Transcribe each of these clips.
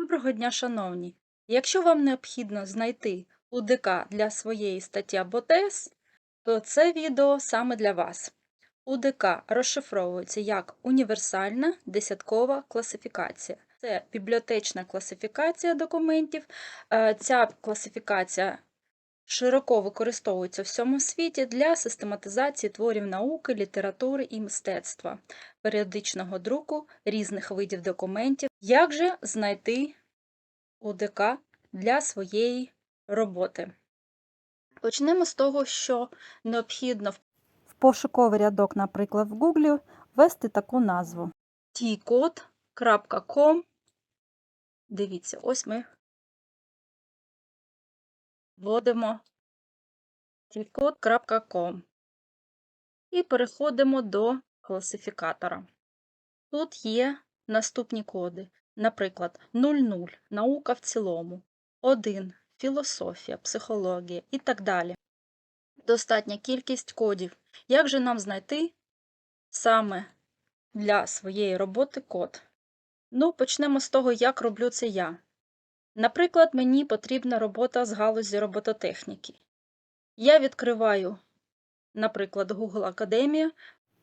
Доброго дня, шановні! Якщо вам необхідно знайти УДК для своєї статті або ТЕС, то це відео саме для вас. УДК розшифровується як універсальна десяткова класифікація. Це бібліотечна класифікація документів. Е, Ця класифікація широко використовується в всьому світі для систематизації творів науки, літератури і мистецтва, періодичного друку різних видів документів. Як же знайти УДК для своєї роботи? Почнемо з того, що необхідно В пошуковий рядок, наприклад, в Google ввести таку назву. tcode.com. Дивіться, ось ми вводимо tcode.com і переходимо до класифікатора. Тут є наступні коди, наприклад, 00 наука в цілому, 1 філософія, психологія і так далі. Достатня кількість кодів. Як же нам знайти саме для своєї роботи код? Ну, почнемо з того, як роблю це я. Наприклад, мені потрібна робота з галузі робототехніки. Я відкриваю, наприклад, Google Академія,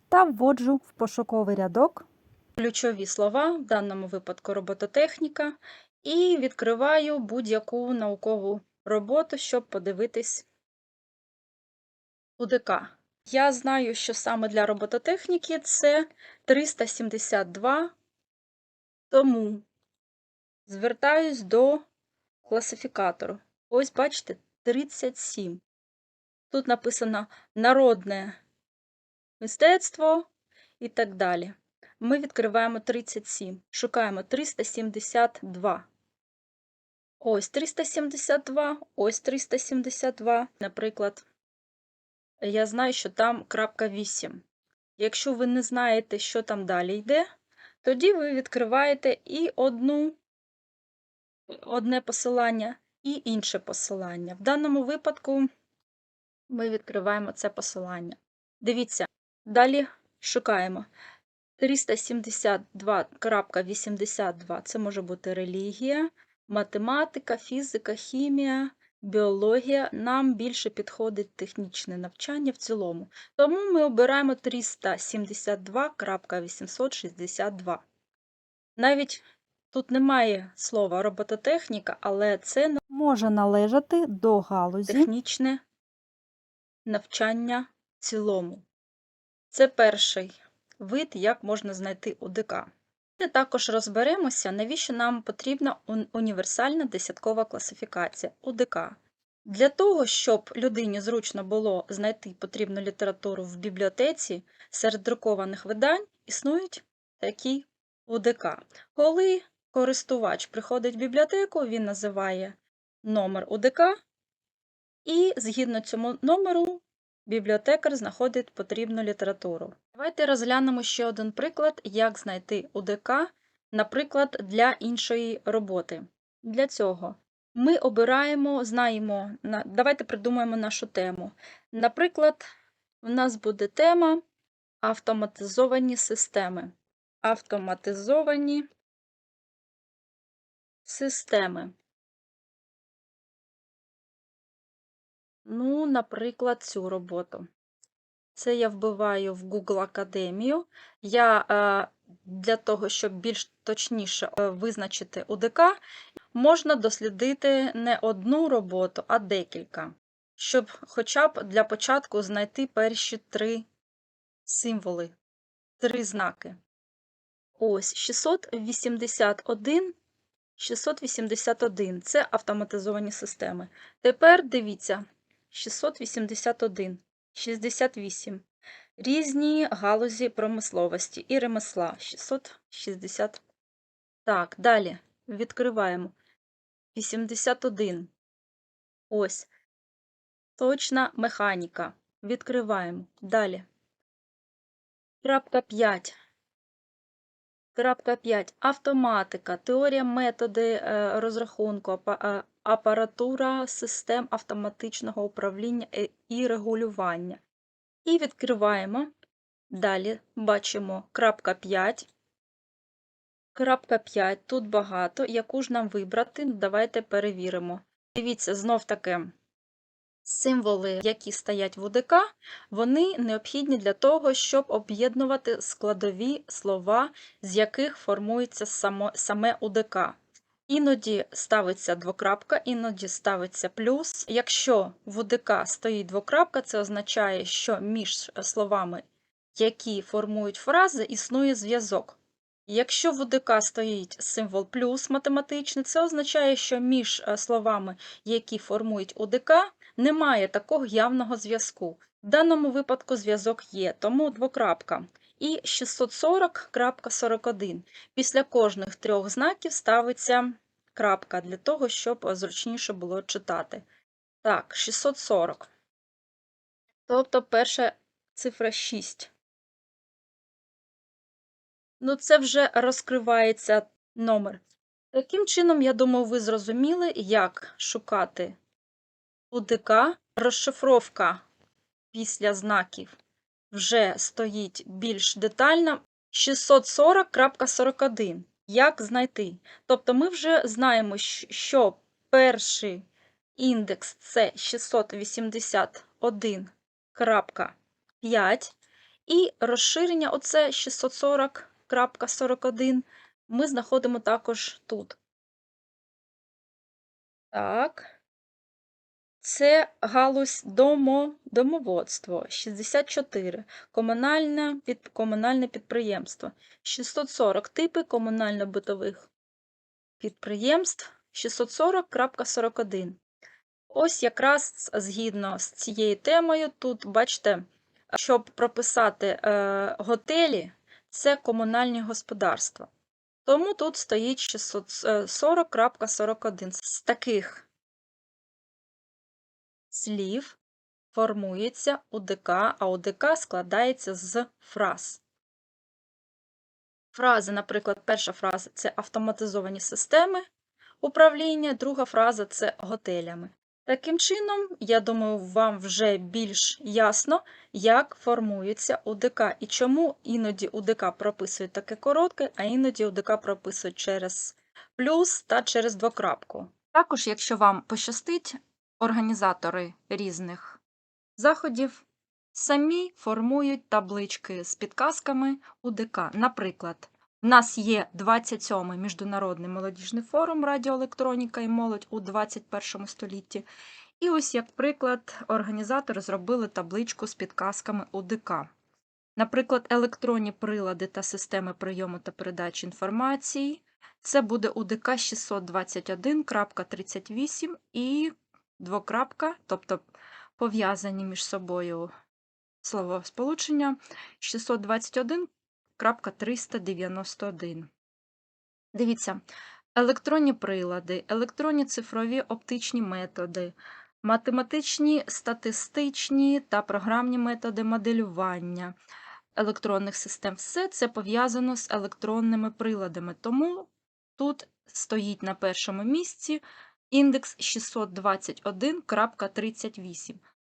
Та вводжу в пошуковий рядок ключові слова, в даному випадку робототехніка, і відкриваю будь-яку наукову роботу, щоб подивитись УДК. Я знаю, що саме для робототехніки це 372, тому звертаюсь до класифікатору. Ось бачите, 37. Тут написано народне мистецтво і так далі. Ми відкриваємо 37, шукаємо 372. Ось 372, ось 372. Наприклад, я знаю, що там крапка 8. Якщо ви не знаєте, що там далі йде, тоді ви відкриваєте і одну, одне посилання, і інше посилання. В даному випадку ми відкриваємо це посилання. Дивіться, далі шукаємо 372.82 це може бути релігія, математика, фізика, хімія, біологія. Нам більше підходить технічне навчання в цілому. Тому ми обираємо 372.862. Навіть тут немає слова робототехніка, але це може належати до галузі технічне навчання в цілому. Це перший вид, як можна знайти УДК. Ми також розберемося, навіщо нам потрібна універсальна десяткова класифікація УДК. Для того, щоб людині зручно було знайти потрібну літературу в бібліотеці, серед друкованих видань існують такі УДК. Коли користувач приходить в бібліотеку, він називає номер УДК, і згідно цьому номеру бібліотекар знаходить потрібну літературу. Давайте розглянемо ще один приклад, як знайти УДК, наприклад, для іншої роботи. Для цього ми обираємо, знаємо, давайте придумаємо нашу тему. Наприклад, у нас буде тема автоматизовані системи. Автоматизовані системи. Ну, наприклад, цю роботу. Це я вбиваю в Google Академію. Я е, для того, щоб більш точніше е, визначити УДК, можна дослідити не одну роботу, а декілька, щоб хоча б для початку знайти перші три символи, три знаки. Ось 681. 681 це автоматизовані системи. Тепер дивіться 681, 68. Різні галузі промисловості і ремесла 660. Так, далі відкриваємо 81. Ось. Точна механіка. Відкриваємо. Далі. Крапка 5. Крапка 5. Автоматика, теорія, методи е, розрахунку, е, апаратура систем автоматичного управління і регулювання. І відкриваємо. Далі бачимо крапка 5. Крапка 5. Тут багато. Яку ж нам вибрати? Давайте перевіримо. Дивіться, знов таки. Символи, які стоять в УДК, вони необхідні для того, щоб об'єднувати складові слова, з яких формується само, саме УДК. Іноді ставиться двокрапка, іноді ставиться плюс. Якщо в УДК стоїть двокрапка, це означає, що між словами, які формують фрази, існує зв'язок. Якщо в УДК стоїть символ плюс математичний, це означає, що між е, словами, які формують УДК, немає такого явного зв'язку. В даному випадку зв'язок є, тому двокрапка. І 640.41. Після кожних трьох знаків ставиться крапка для того, щоб зручніше було читати. Так, 640. Тобто перша цифра 6. Ну, це вже розкривається номер. Таким чином, я думаю, ви зрозуміли, як шукати УДК. Розшифровка після знаків вже стоїть більш детально. 640.41. Як знайти? Тобто ми вже знаємо, що перший індекс це 681.5, і розширення оце 640.41 ми знаходимо також тут. Так. Це галузь домо, домоводство 64, комунальне, під, комунальне підприємство 640 типи комунально-битових підприємств 640.41. Ось якраз згідно з цією темою, тут бачите, щоб прописати е, готелі, це комунальні господарства. Тому тут стоїть 640.41. З таких слів формується УДК, а УДК складається з фраз. Фрази, наприклад, перша фраза це автоматизовані системи управління, друга фраза це готелями. Таким чином, я думаю, вам вже більш ясно, як формується УДК і чому іноді УДК прописують таке коротке, а іноді УДК прописують через плюс та через двокрапку. Також, якщо вам пощастить, організатори різних заходів самі формують таблички з підказками УДК. Наприклад, в нас є 27-й Міжнародний молодіжний форум Радіоелектроніка і молодь у 21 столітті. І ось, як приклад, організатори зробили табличку з підказками УДК. Наприклад, електронні прилади та системи прийому та передачі інформації. Це буде УДК 621.38 і двокрапка, тобто пов'язані між собою словосполучення 621.391. Дивіться, електронні прилади, електронні цифрові оптичні методи, математичні, статистичні та програмні методи моделювання електронних систем. Все це пов'язано з електронними приладами. Тому тут стоїть на першому місці індекс 621.38.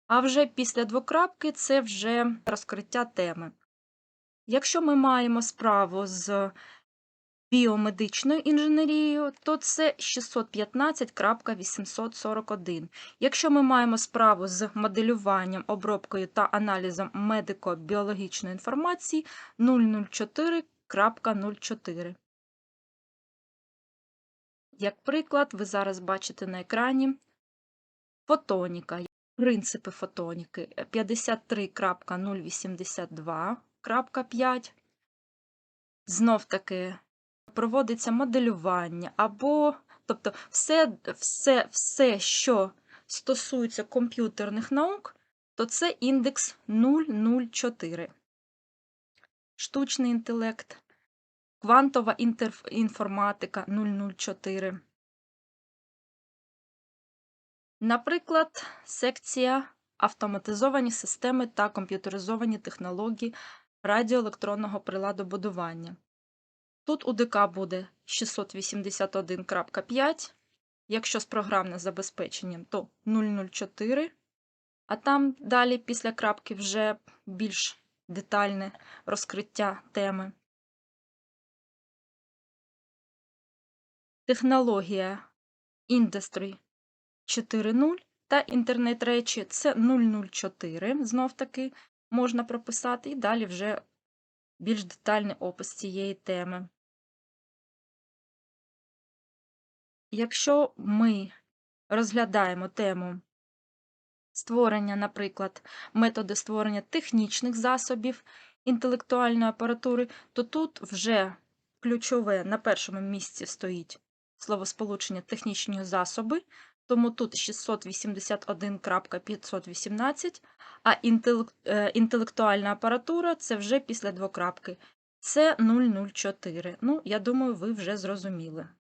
А вже після двокрапки це вже розкриття теми. Якщо ми маємо справу з біомедичною інженерією, то це 615.841. Якщо ми маємо справу з моделюванням, обробкою та аналізом медико-біологічної інформації 004.04. Як приклад, ви зараз бачите на екрані фотоніка. Принципи фотоніки 53.082.5. Знов таки проводиться моделювання або, тобто, все, все, все, що стосується комп'ютерних наук, то це індекс 004. Штучний інтелект, квантова інформатика 004. Наприклад, секція автоматизовані системи та комп'ютеризовані технології радіоелектронного приладобудування. Тут УДК буде 681.5, якщо з програмним забезпеченням, то 004, а там далі після крапки вже більш детальне розкриття теми. Технологія Industry 4.0 та інтернет речі це 004, знов таки можна прописати, і далі вже більш детальний опис цієї теми. Якщо ми розглядаємо тему створення, наприклад, методи створення технічних засобів інтелектуальної апаратури, то тут вже ключове на першому місці стоїть словосполучення технічні засоби, тому тут 681.518, а е, інтелектуальна апаратура це вже після двокрапки. Це 004. Ну, я думаю, ви вже зрозуміли.